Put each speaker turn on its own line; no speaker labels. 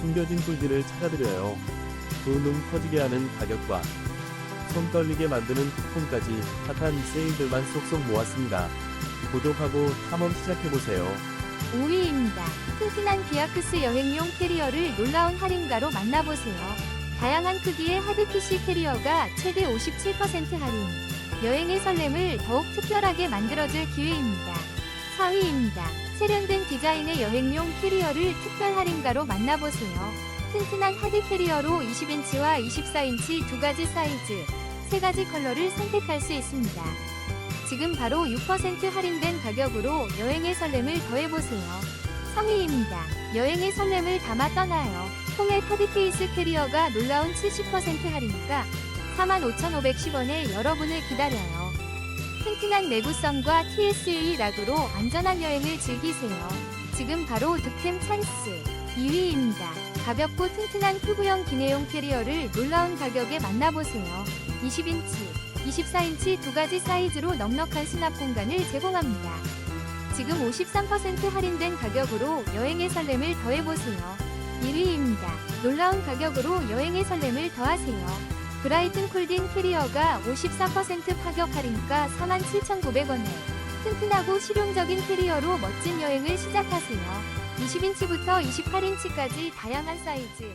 숨겨진 꿀들을 찾아드려요. 두눈 터지게 하는 가격과 손 떨리게 만드는 쿠폰까지 핫한 세일들만 쏙쏙 모았습니다. 구독하고 탐험 시작해보세요.
5위입니다. 튼튼한 비아크스 여행용 캐리어를 놀라운 할인가로 만나보세요. 다양한 크기의 하드PC 캐리어가 최대 57% 할인. 여행의 설렘을 더욱 특별하게 만들어줄 기회입니다. 4위입니다. 세련된 디자인의 여행용 캐리어를 특별 할인가로 만나보세요. 튼튼한 하드 캐리어로 20인치와 24인치 두 가지 사이즈, 세 가지 컬러를 선택할 수 있습니다. 지금 바로 6% 할인된 가격으로 여행의 설렘을 더해보세요. 3위입니다. 여행의 설렘을 담아 떠나요. 통의 카드 케이스 캐리어가 놀라운 70% 할인가 45,510원에 여러분을 기다려요. 튼튼한 내구성과 TSE 락으로 안전한 여행을 즐기세요. 지금 바로 득템 찬스 2위입니다. 가볍고 튼튼한 큐브형 기내용 캐리어를 놀라운 가격에 만나보세요. 20인치, 24인치 두 가지 사이즈로 넉넉한 수납 공간을 제공합니다. 지금 53% 할인된 가격으로 여행의 설렘을 더해보세요. 1위입니다. 놀라운 가격으로 여행의 설렘을 더하세요. 브라이튼 콜딩 캐리어가 54% 파격 할인가 47,900원에 튼튼하고 실용적인 캐리어로 멋진 여행을 시작하세요. 20인치부터 28인치까지 다양한 사이즈,